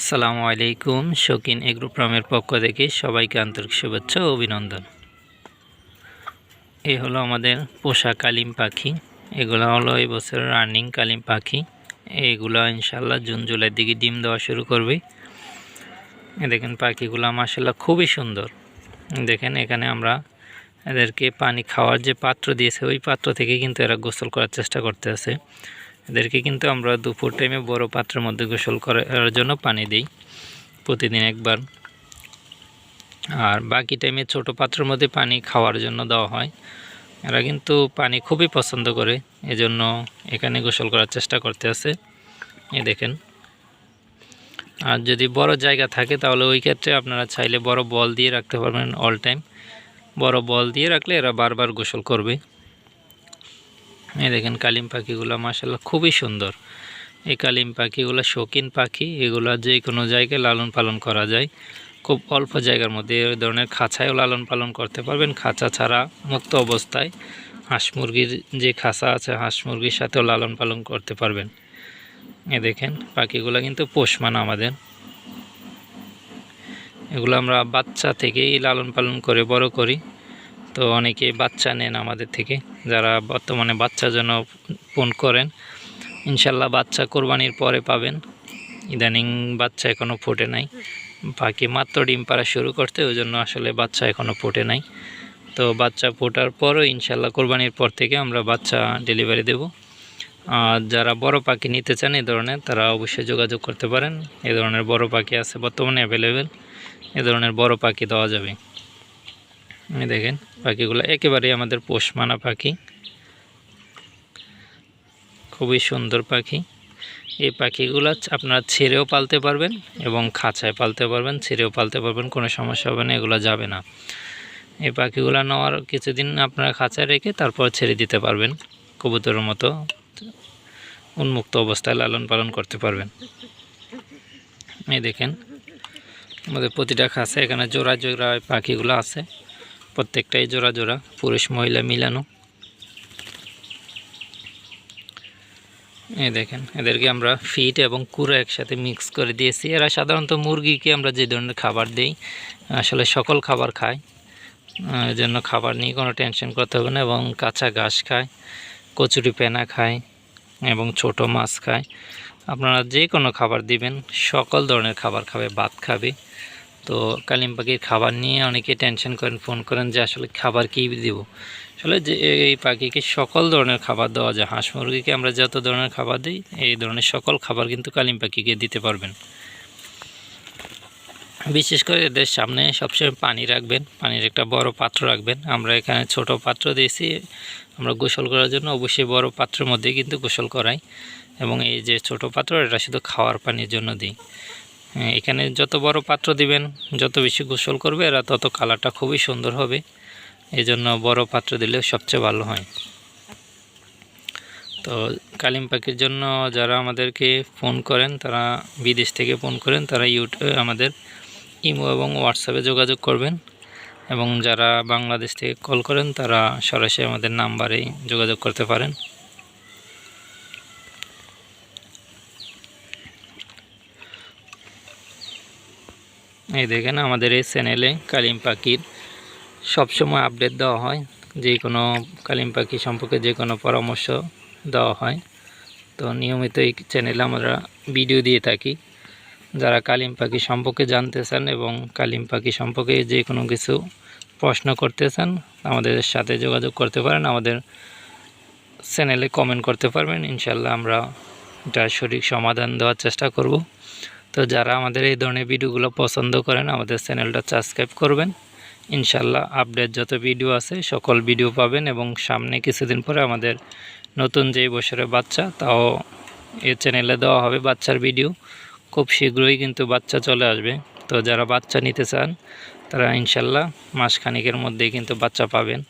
আসসালামু আলাইকুম শৌকিন এগ্রো ফার্মের পক্ষ থেকে সবাইকে আন্তরিক শুভেচ্ছা ও অভিনন্দন। এই হলো আমাদের পোষা কালিম পাখি, এগুলো হলো এই বছর রানিং কালিম পাখি। এগুলো ইনশাল্লাহ জুন জুলাইয়ের দিকে ডিম দেওয়া শুরু করবে। দেখেন পাখিগুলো মাসাল্লাহ খুবই সুন্দর। দেখেন এখানে আমরা এদেরকে পানি খাওয়ার যে পাত্র দিয়েছে, ওই পাত্র থেকে কিন্তু এরা গোসল করার চেষ্টা করতে আছে। এদেরকে কিন্তু আমরা দুপুর টাইমে বড় পাত্রের মধ্যে গোসল করার জন্য পানি দিই, প্রতিদিন একবার। আর বাকি টাইমে ছোট পাত্রের মধ্যে পানি খাওয়ার জন্য দেওয়া হয়। এরা কিন্তু পানি খুবই পছন্দ করে, এজন্য এখানে গোসল করার চেষ্টা করতে আছে। এ দেখেন। আর যদি বড় জায়গা থাকে, তাহলে ওই ক্ষেত্রে আপনারা চাইলে বড় বল দিয়ে রাখতে পারবেন অল টাইম বড় বল দিয়ে রাখলে এরা বারবার গোসল করবে। এই দেখেন কালিম পাখিগুলো মাসাল্লাহ খুবই সুন্দর। এই কালিম পাখিগুলো শৌখিন পাখি, এগুলো যে কোনো জায়গায় লালন পালন করা যায়। খুব অল্প জায়গার মধ্যে এই ধরনের খাঁচায়ও লালন পালন করতে পারবেন। খাঁচা ছাড়া মুক্ত অবস্থায় হাঁস মুরগির যে খাঁচা আছে, হাঁস মুরগির সাথেও লালন পালন করতে পারবেন। এ দেখেন, পাখিগুলো কিন্তু পোষমান আমাদের। এগুলো আমরা বাচ্চা থেকেই লালন পালন করে, বড় করি। তো অনেকে বাচ্চা নেন আমাদের থেকে, যারা বর্তমানে বাচ্চার জন্য ফোন করেন। ইনশাল্লাহ বাচ্চা কোরবানির পরে পাবেন। ইদানিং বাচ্চা এখনও ফোটে নাই। পাখি মাত্র ডিম পাড়া শুরু করতে, ওই জন্য আসলে বাচ্চা এখনও ফোটে নাই। তো বাচ্চা ফোটার পরও ইনশাল্লাহ কোরবানির পর থেকে আমরা বাচ্চা ডেলিভারি দেব। আর যারা বড় পাখি নিতে চান এ ধরনের, তারা অবশ্যই যোগাযোগ করতে পারেন। এ ধরনের বড় পাখি আছে বর্তমানে অ্যাভেলেবেল এ ধরনের বড় পাখি দেওয়া যাবে। দেখেন, পাখিগুলো একেবারেই আমাদের পোষমানা পাখি। খুবই সুন্দর পাখি। এই পাখিগুলো আপনারা ছেড়েও পালতে পারবেন এবং খাঁচায় পালতে পারবেন, ছেড়েও পালতে পারবেন, কোনো সমস্যা হবে না, এগুলো যাবে না। এই পাখিগুলো নেওয়ার কিছুদিন আপনারা খাঁচায় রেখে তারপর ছেড়ে দিতে পারবেন, কবুতরের মতো উন্মুক্ত অবস্থায় লালন পালন করতে পারবেন। এই দেখেন, আমাদের প্রতিটা খাঁচা এখানে জোড়া জোড়া পাখিগুলো আছে। প্রত্যেকটাই জোড়া জোড়া, পুরুষ, মহিলা মিলানো। এই দেখেন, এদেরকে আমরা ফিট এবং কুড়ো একসাথে মিক্স করে দিয়েছি। এরা সাধারণত মুরগিকে আমরা যে ধরনের খাবার দিই, আসলে সকল খাবার খায়। জন্য খাবার নিয়ে কোনো টেনশন করতে হবে না এবং কাঁচা ঘাস খায়, কচুরি পেনা খায় এবং ছোট মাছ খায়। আপনারা যে কোনো খাবার দিবেন, সকল ধরনের খাবার খাবে, ভাত খাবে। তো কালিম পাখির খাবার নিয়ে অনেকে টেনশন করেন ফোন করেন যে আসলে খাবার কী দিব? আসলে যে এই পাখিকে সকল ধরনের খাবার দেওয়া যায়। হাঁস মুরগিকে আমরা যত ধরনের খাবার দিই, এই ধরনের সকল খাবার কিন্তু কালিম পাখিকে দিতে পারবেন। বিশেষ করে এদের সামনে সবসময় পানি রাখবেন। পানির একটা বড় পাত্র রাখবেন। আমরা এখানে ছোট পাত্র দিয়েছি। আমরা গোসল করার জন্য অবশ্যই বড় পাত্রের মধ্যেই কিন্তু গোসল করাই। এবং এই যে ছোট পাত্র, এটা শুধু খাওয়ার পানির জন্য দিই। হ্যাঁ, এখানে যত বড় পাত্র দিবেন যত বেশি গোসল করবে এরা তত কালারটা খুবই সুন্দর হবে। এই জন্য বড় পাত্র দিলে সবচেয়ে ভালো হয়। তো কালিম পাখির জন্য যারা আমাদেরকে ফোন করেন তারা বিদেশ থেকে ফোন করেন তারা ইউটিউবে আমাদের ইমো এবং হোয়াটসঅ্যাপে যোগাযোগ করবেন। এবং যারা বাংলাদেশ থেকে কল করেন তারা সরাসরি আমাদের নাম্বারেই যোগাযোগ করতে পারেন। এই দেখেন আমাদের এই চ্যানেলে কালিম পাখির সবসময় আপডেট দেওয়া হয়, যে কোনো কালিম পাখি সম্পর্কে যে কোনো পরামর্শ দেওয়া হয়। তো নিয়মিত এই চ্যানেলে আমরা ভিডিও দিয়ে থাকি। যারা কালিম পাখি সম্পর্কে জানতে চান এবং কালিম পাখি সম্পর্কে যে কোনো কিছু প্রশ্ন করতে চান আমাদের সাথে যোগাযোগ করতে পারেন, আমাদের চ্যানেলে কমেন্ট করতে পারবেন। ইনশাল্লাহ আমরা এটা সঠিক সমাধান দেওয়ার চেষ্টা করব। তো যারা আমাদের এই ধরনের ভিডিওগুলো পছন্দ করেন, আমাদের চ্যানেলটা সাবস্ক্রাইব করবেন। ইনশাল্লাহ আপডেট যত ভিডিও আছে, সকল ভিডিও পাবেন এবং সামনে কিছুদিন পরে আমাদের নতুন যেই বছরের বাচ্চা, তাও এই চ্যানেলে দেওয়া হবে বাচ্চার ভিডিও। খুব শীঘ্রই কিন্তু বাচ্চা চলে আসবে। তো যারা বাচ্চা নিতে চান, তারা ইনশাল্লাহ মাসখানিকের মধ্যেই কিন্তু বাচ্চা পাবেন।